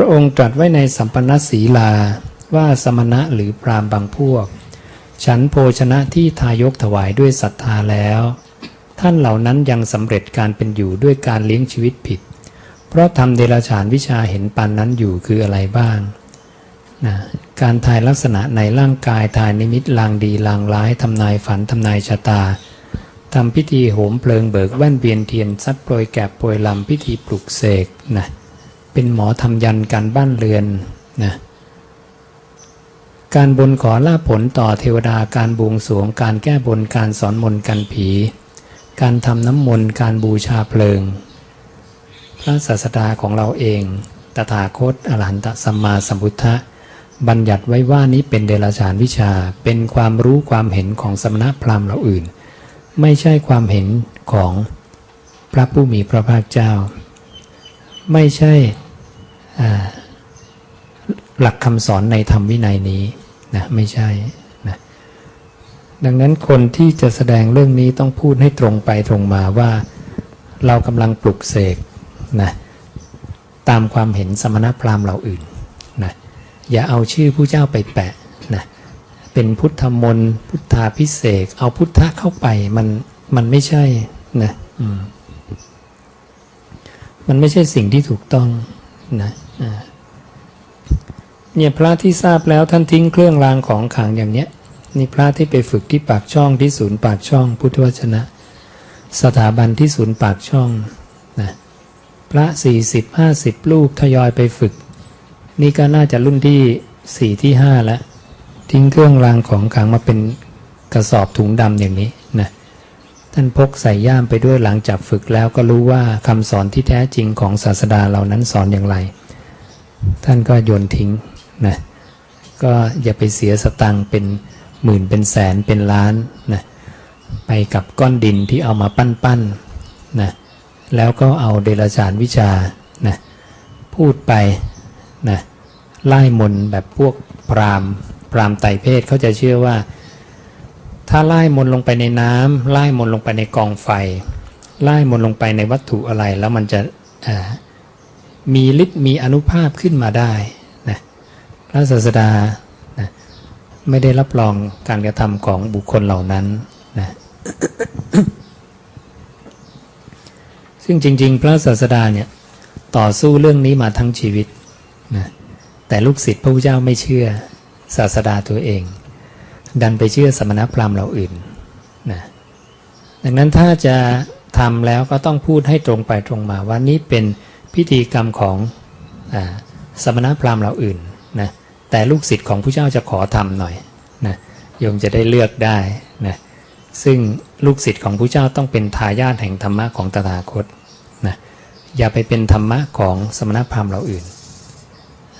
ระองค์ตรัสไว้ในสัมปนนศีลาว่าสมณะหรือพรามบางพวก ฉันโภชนะที่ทายกถวายด้วยศรัทธาแล้ว ท่านเหล่านั้นยังสำเร็จการเป็นอยู่ด้วยการเลี้ยงชีวิตผิด เพราะทำเดรัจฉานวิชาเห็นปันนั้นอยู่คืออะไรบ้างนะการทายลักษณะในร่างกายทายนิมิตลางดีลางร้ายทำนายฝันทำนายชะตาทำพิธีโหมเพลิงเบิกแว่นเบียนเทียนซัดโปรยแกบโปรยลำพิธีปลุกเสกนะ เป็นหมอทำยันการบ้านเรือนนะการบนขอลาผลต่อเทวดาการบวงสรวง การแก้บนการสอนมนต์กันผี การทำน้ำมนต์การบูชาเพลิง พระศาสดาของเราเอง ตถาคตอรหันตสัมมาสัมพุทธะบัญญัติไว้ว่านี้เป็นเดรัจฉานวิชาเป็นความรู้ความเห็นของสมณพราหมณ์เราอื่น ไม่ใช่ความเห็นของพระผู้มีพระภาคเจ้า ไม่ใช่ หลักคำสอนในธรรมวินัยนี้นะไม่ใช่นะดังนั้นคนที่จะแสดงเรื่องนี้ต้องพูดให้ตรงไปตรงมาว่าเรากำลังปลุกเสกนะตามความเห็นสมณพราหมณ์เราอื่นนะอย่าเอาชื่อผู้เจ้าไปแปะนะเป็นพุทธมนต์พุทธาพิเศษเอาพุทธะเข้าไปมันมันไม่ใช่นะมมันไม่ใช่สิ่งที่ถูกต้อง นะเนี่ยพระที่ทราบแล้วท่านทิ้งเครื่องรางของขลังอย่างเนี้ยนี่พระที่ไปฝึกที่ปากช่องที่ศูนย์ปากช่อง พุทธวจนะ สถาบันที่ศูนย์ปากช่องนะพระสี่สิบห้าสิบลูกทยอยไปฝึก นี่ก็น่าจะรุ่นที่สี่ที่ห้าแล้ว ทิ้งเครื่องรางของขลังมาเป็นกระสอบถุงดำอย่างนี้นะ ท่านพกใส่ย่ามไปด้วยหลังจากฝึกแล้วก็รู้ว่าคำสอนที่แท้จริงของศาสดาเหล่านั้นสอนอย่างไร ท่านก็โยนทิ้งนะก็อย่าไปเสียสตังเป็นหมื่นเป็นแสนเป็นล้านนะไปกับก้อนดินที่เอามาปั้นปั้นๆนะแล้วก็เอาเดรัจฉานวิชานะพูดไปนะไล่มนแบบพวกพรามพรามไตรเพศเขาจะเชื่อว่า ถ้าไล่มนลงไปในน้ำไล่มนลงไปในกองไฟ ไล่มนลงไปในวัตถุอะไรแล้วมันจะมีฤทธิ์มีอนุภาพขึ้นมาได้นะพระศาสดานะไม่ได้รับรองการกระทำของบุคคลเหล่านั้นนะซึ่งจริง ๆ พระศาสดาเนี่ยต่อสู้เรื่องนี้มาทั้งชีวิตนะแต่ลูกศิษย์พระพุทธเจ้าไม่เชื่อศาสดาตัวเอง ดันไปเชื่อสมณพราหมณ์เหล่าอื่นนะดังนั้นถ้าจะทำแล้วก็ต้องพูดให้ตรงไปตรงมาว่านี่เป็นพิธีกรรมของอสมณพราหมณ์เราอื่นนะแต่ลูกศิษย์ของผู้เจ้าจะขอทำหน่อยนะโยมจะได้เลือกได้นะซึ่งลูกศิษย์ของผู้เจ้าต้องเป็นทายาทแห่งธรรมะของตถาคตนะอย่าไปเป็นธรรมะของสมณพราหมณ์เราอื่น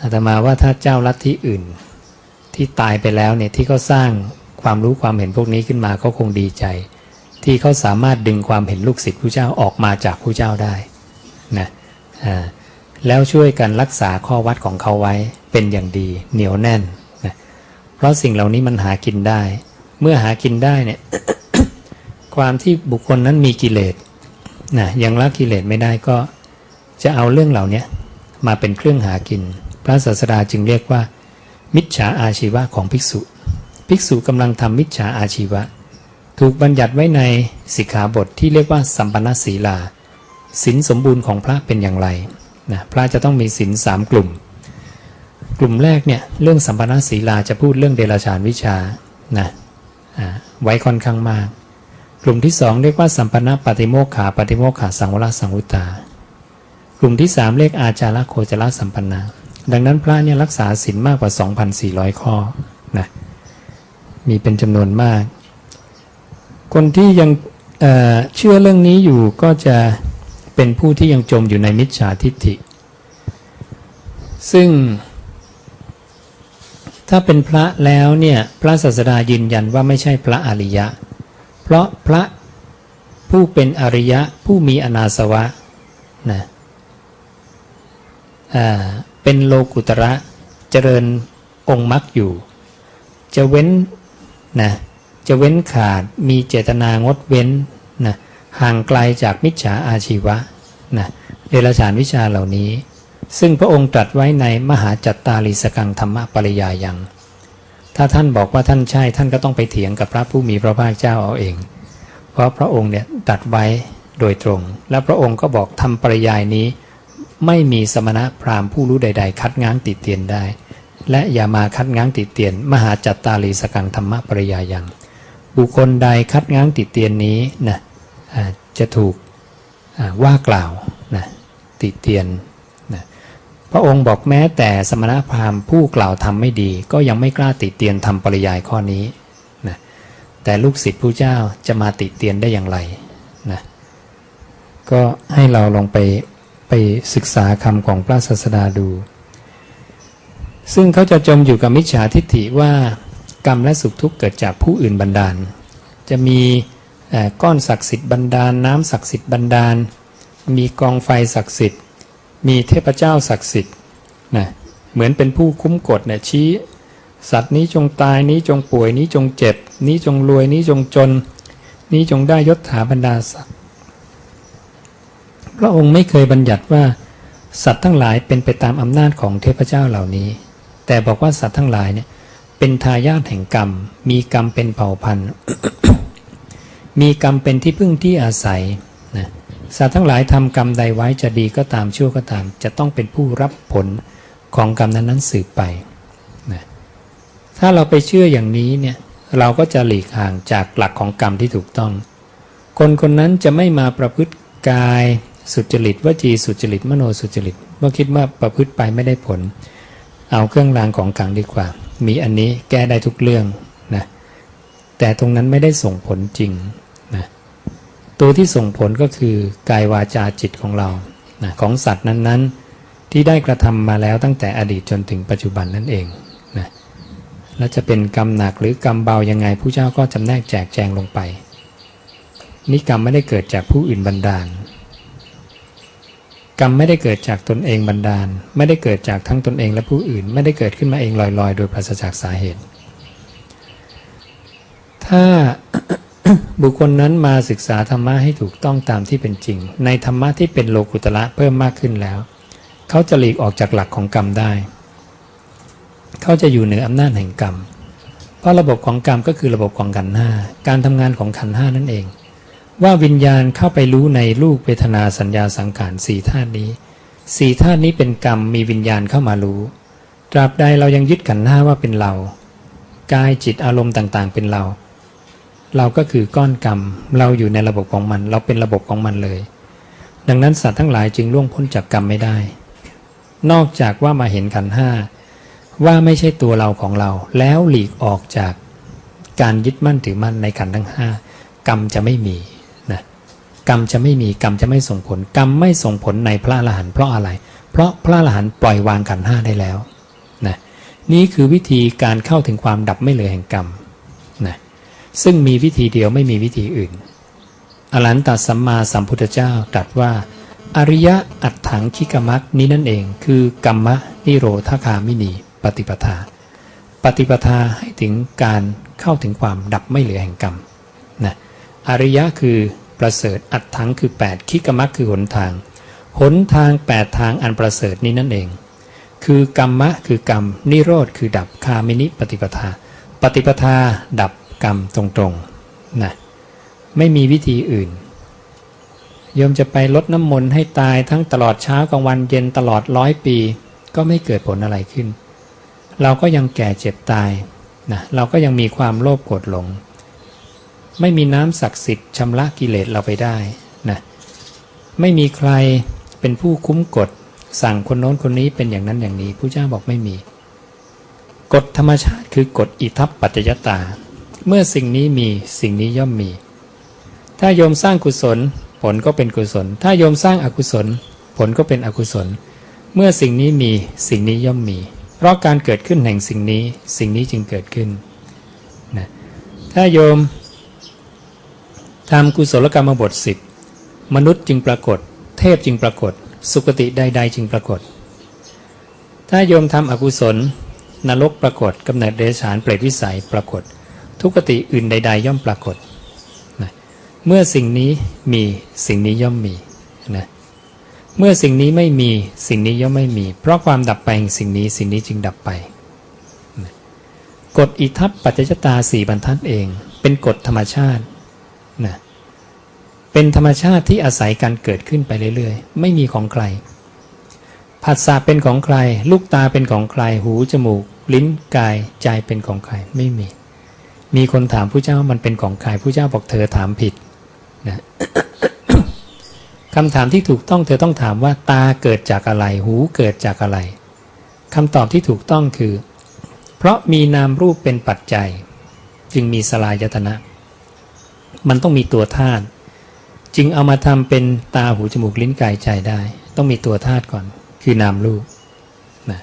อาตมาว่าถ้าเจ้าลัทธิอื่น ที่ตายไปแล้วเนี่ยที่เขาสร้างความรู้ความเห็นพวกนี้ขึ้นมาเขาคงดีใจ ที่เขาสามารถดึงความเห็นลูกศิษย์ผู้เจ้าออกมาจากผู้เจ้าได้นะอ่าแล้วช่วยกันรักษาข้อวัดของเขาไว้เป็นอย่างดีเหนียวแน่นนะเพราะสิ่งเหล่านี้มันหากินได้ เมื่อหากินได้เนี่ยความที่บุคคลนั้นมีกิเลสนะยังละกิเลสไม่ได้ก็จะเอาเรื่องเหล่านี้มาเป็นเครื่องหากิน พระศาสดาจึงเรียกว่า มิจฉาอาชีวะของภิกษุ ภิกษุกำลังทำมิจฉาอาชีวะ ถูกบัญญัติไว้ในสิกขาบทที่เรียกว่าสัมปนนศีลาศีลสมบูรณ์ของพระเป็นอย่างไรนะพระจะต้องมีศีลสามกลุ่ม กลุ่มแรกเนี่ยเรื่องสัมปนนศีลาจะพูดเรื่องเดรัจฉานวิชานะอ่าไว้ค่อนข้างมาก กลุ่มที่สองเรียกว่าสัมปนนปฏิโมขาปฏิโมขาสังวรสังวุตา กลุ่มที่สามเรียกอาจาระโคจรสัมปนนา ดังนั้นพระเนี่ยรักษาศีลมากกว่า 2,400 ข้อนะมีเป็นจำนวนมาก คนที่ยังเเชื่อเรื่องนี้อยู่ก็จะเป็นผู้ที่ยังจมอยู่ในมิจฉาทิฏฐิ ซึ่ง ถ้าเป็นพระแล้วเนี่ยพระศาสดายืนยันว่าไม่ใช่พระอริยะ เพราะพระผู้เป็นอริยะผู้มีอนาสวะนะอ่า เป็นโลกุตระเจริญองค์มรรคอยู่ จะเว้นนะจะเว้นขาดมีเจตนางดเว้นนะห่างไกลจากมิจฉาอาชีวะนะเดรัจฉานวิชาเหล่านี้ ซึ่งพระองค์ตรัสไว้ในมหาจัตตาลีสกังธรรมปริยายัง ถ้าท่านบอกว่าท่านใช่ท่านก็ต้องไปเถียงกับพระผู้มีพระภาคเจ้าเอาเอง เพราะพระองค์เนี่ยตรัสไว้โดยตรง และพระองค์ก็บอกทำปริยายนี้ ไม่มีสมณะพราหมณ์ผู้รู้ใด ๆ คัดง้างติเตียนได้ และอย่ามาคัดง้างติเตียน มหาจัตตาลีสกังธรรมปริยายัง บุคคลใดคัดง้างติเตียนนี้นะจะถูกว่ากล่าวนะติเตียนนะพระองค์บอกแม้แต่สมณพราหมณ์ผู้กล่าวทำไม่ดี ก็ยังไม่กล้าติเตียนทำปริยายข้อนี้นะแต่ลูกศิษย์ผู้เจ้าจะมาติเตียนได้อย่างไรนะก็ให้เราลองไป ไปศึกษาคำของพระศาสดาดู ซึ่งเขาจะจมอยู่กับมิจฉาทิฏฐิว่ากรรมและสุขทุกข์เกิดจากผู้อื่นบันดาล จะมีก้อนศักดิ์สิทธิ์บันดาล น้ำศักดิ์สิทธิ์บันดาล มีกองไฟศักดิ์สิทธิ์ มีเทพเจ้าศักดิ์สิทธิ์นะเหมือนเป็นผู้คุ้มกฎเนี่ยชี้สัตว์นี้จงตายนี้จงป่วยนี้จงเจ็บ นี้จงรวยนี้จงจน นี้จงได้ยศถาบรรดาศักดิ์ พระองค์ไม่เคยบัญญัติว่า สัตว์ทั้งหลายเป็นไปตามอำนาจของเทพเจ้าเหล่านี้ แต่บอกว่าสัตว์ทั้งหลายเนี่ยเป็นทายาทแห่งกรรม มีกรรมเป็นเผ่าพันธุ์ มีกรรมเป็นที่พึ่งที่อาศัยนะสัตว์ทั้งหลายทำกรรมใดไว้จะดีก็ตามชั่วก็ตาม จะต้องเป็นผู้รับผลของกรรมนั้นๆสืบไปนะถ้าเราไปเชื่ออย่างนี้เนี่ยเราก็จะหลีกห่างจากหลักของกรรมที่ถูกต้อง คนคนนั้นจะไม่มาประพฤติกาย สุจริตวจีสุจริต มโนสุจริตเมื่อคิดว่าประพฤติไปไม่ได้ผล เอาเครื่องรางของขลังดีกว่า มีอันนี้แก้ได้ทุกเรื่องนะแต่ตรงนั้นไม่ได้ส่งผลจริงนะตัวที่ส่งผลก็คือกายวาจาจิตของเรานะของสัตว์นั้นๆ ที่ได้กระทำมาแล้วตั้งแต่อดีตจนถึงปัจจุบันนั่นเองนะและจะเป็นกรรมหนักหรือกรรมเบายังไงผู้เจ้าก็จำแนกแจกแจงลงไป นี่กรรมไม่ได้เกิดจากผู้อื่นบันดาล กรรมไม่ได้เกิดจากตนเองบันดาล ไม่ได้เกิดจากทั้งตนเองและผู้อื่น ไม่ได้เกิดขึ้นมาเองลอยๆ โดยปราศจากสาเหตุ ถ้าบุคคลนั้นมาศึกษาธรรมะให้ถูกต้องตามที่เป็นจริง ในธรรมะที่เป็นโลกุตละเพิ่มมากขึ้นแล้ว เขาจะหลีกออกจากหลักของกรรมได้ เขาจะอยู่เหนืออำนาจแห่งกรรม เพราะระบบของกรรมก็คือระบบของขันธ์ห้าการทำงานของขันธ์ห้านั่นเอง ว่าวิญญาณเข้าไปรู้ในรูปเวทนาสัญญาสังขารสี่ธาตุนี้สี่ธาตุนี้เป็นกรรมมีวิญญาณเข้ามารู้ ตราบใดเรายังยึดขันธ์ห้าว่าเป็นเรากายจิตอารมณ์ต่างๆ เป็นเรา เราก็คือก้อนกรรม เราอยู่ในระบบของมัน เราเป็นระบบของมันเลย ดังนั้นสัตว์ทั้งหลายจึงล่วงพ้นจากกรรมไม่ได้ นอกจากว่ามาเห็นขันห้าว่าไม่ใช่ตัวเราของเรา แล้วหลีกออกจากการยึดมั่นถือมั่นในขันทั้งห้ากรรมจะไม่มี กรรมจะไม่มีกรรมจะไม่ส่งผล กรรมไม่ส่งผลในพระอรหันต์เพราะอะไร เพราะพระอรหันต์ปล่อยวางขันธ์ห้าได้แล้วนะนี่คือวิธีการเข้าถึงความดับไม่เหลือแห่งกรรมนะซึ่งมีวิธีเดียวไม่มีวิธีอื่น อรหันตสัมมาสัมพุทธเจ้าตรัสว่า อริยะอัตถังคิกมักนี้นั่นเองคือกรรมะนิโรธคามินีปฏิปทา ปฏิปทาให้ถึงการเข้าถึงความดับไม่เหลือแห่งกรรมนะอริยะคือ ประเสริฐ อัตถังคือ 8 คิกมักคือหนทาง หนทาง 8 ทางอันประเสริฐนี้นั่นเอง คือกรรมะคือกรรม นิโรธคือดับคามินิปฏิปทา ปฏิปทาดับกรรมตรงๆนะไม่มีวิธีอื่นโยมจะไปลดน้ำมนต์ให้ตายทั้งตลอดเช้ากลางวันเย็นตลอดร้อยปี ก็ไม่เกิดผลอะไรขึ้น เราก็ยังแก่เจ็บตายนะเราก็ยังมีความโลภโกรธหลง ไม่มีน้ำศักดิ์สิทธิ์ชำระกิเลสเราไปได้นะไม่มีใครเป็นผู้คุ้มกฎ สั่งคนโน้นคนนี้เป็นอย่างนั้นอย่างนี้ผู้เจ้าบอกไม่มี กฎธรรมชาติคือกฎอิทัปปัจจยตา เมื่อสิ่งนี้มีสิ่งนี้ย่อมมี ถ้าโยมสร้างกุศล ผลก็เป็นกุศล ถ้าโยมสร้างอกุศล ผลก็เป็นอกุศล เมื่อสิ่งนี้มีสิ่งนี้ย่อมมี เพราะการเกิดขึ้นแห่งสิ่งนี้ สิ่งนี้จึงเกิดขึ้นนะถ้าโยม ทำกุศลกรรมบทสิบมนุษย์จึงปรากฏ เทพจึงปรากฏ สุคติใด ๆ จึงปรากฏ ถ้าโยมทำอกุศล นรกปรากฏกำเนิดเดรัจฉานเปรตวิสัยปรากฏ ทุกติอื่นใด ๆ ย่อมปรากฏนะเมื่อสิ่งนี้มีสิ่งนี้ย่อมมีนะเมื่อสิ่งนี้ไม่มีสิ่งนี้ย่อมไม่มี เพราะความดับไปแห่งสิ่งนี้สิ่งนี้จึงดับไปนะกฎอิทัปปัจจยตาสี่บรรทัดเอง เป็นกฎธรรมชาติ นะเป็นธรรมชาติที่อาศัยการเกิดขึ้นไปเรื่อยๆ ไม่มีของใครผัสสะเป็นของใคร ลูกตาเป็นของใคร หูจมูก ลิ้นกายใจเป็นของใครไม่มี มีคนถามผู้เจ้ามันเป็นของใครผู้เจ้าบอกเธอถามผิดนะคำถามที่ถูกต้องเธอต้องถามว่าตาเกิดจากอะไร หูเกิดจากอะไรคำตอบที่ถูกต้องคือ เพราะมีนามรูปเป็นปัจจัย จึงมีสลายตนะ มันต้องมีตัวธาตุจึงเอามาทำเป็นตาหูจมูกลิ้นกายใจได้ ต้องมีตัวธาตุก่อน คือนามรูปนะ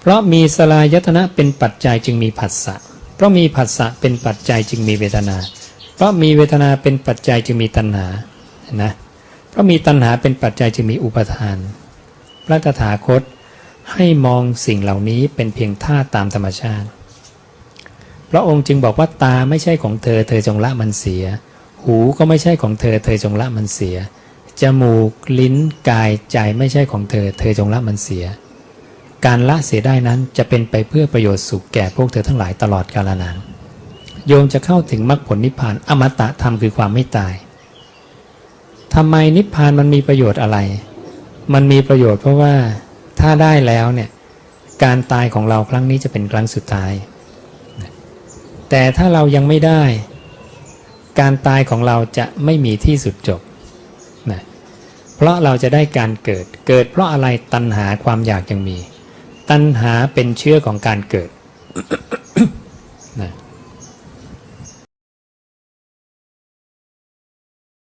เพราะมีสลายตนะเป็นปัจจัยจึงมีผัสสะเพราะมีผัสสะเป็นปัจจัยจึงมีเวทนา เพราะมีเวทนาเป็นปัจจัยจึงมีตัณหานนะเพราะมีตัณหาเป็นปัจจัยจึงมีอุปทาน พระตถาคตให้มองสิ่งเหล่านี้เป็นเพียงธาตุตามธรรมชาติ พระองค์จึงบอกว่าตาไม่ใช่ของเธอ เธอจงละมันเสีย หูก็ไม่ใช่ของเธอ เธอจงละมันเสีย จมูก ลิ้น กาย ใจไม่ใช่ของเธอ เธอจงละมันเสีย การละเสียได้นั้นจะเป็นไปเพื่อประโยชน์สุขแก่พวกเธอทั้งหลายตลอดกาลนาน โยมจะเข้าถึงมรรคผลนิพพาน อมตะธรรมคือความไม่ตายทำไมนิพพานมันมีประโยชน์อะไร มันมีประโยชน์เพราะว่าถ้าได้แล้วเนี่ย การตายของเราครั้งนี้จะเป็นครั้งสุดท้าย แต่ถ้าเรายังไม่ได้ การตายของเราจะไม่มีที่สุดจบนะเพราะเราจะได้การเกิด เกิดเพราะอะไรตัณหาความอยากยังมี ตัณหาเป็นเชื้อของการเกิดนะ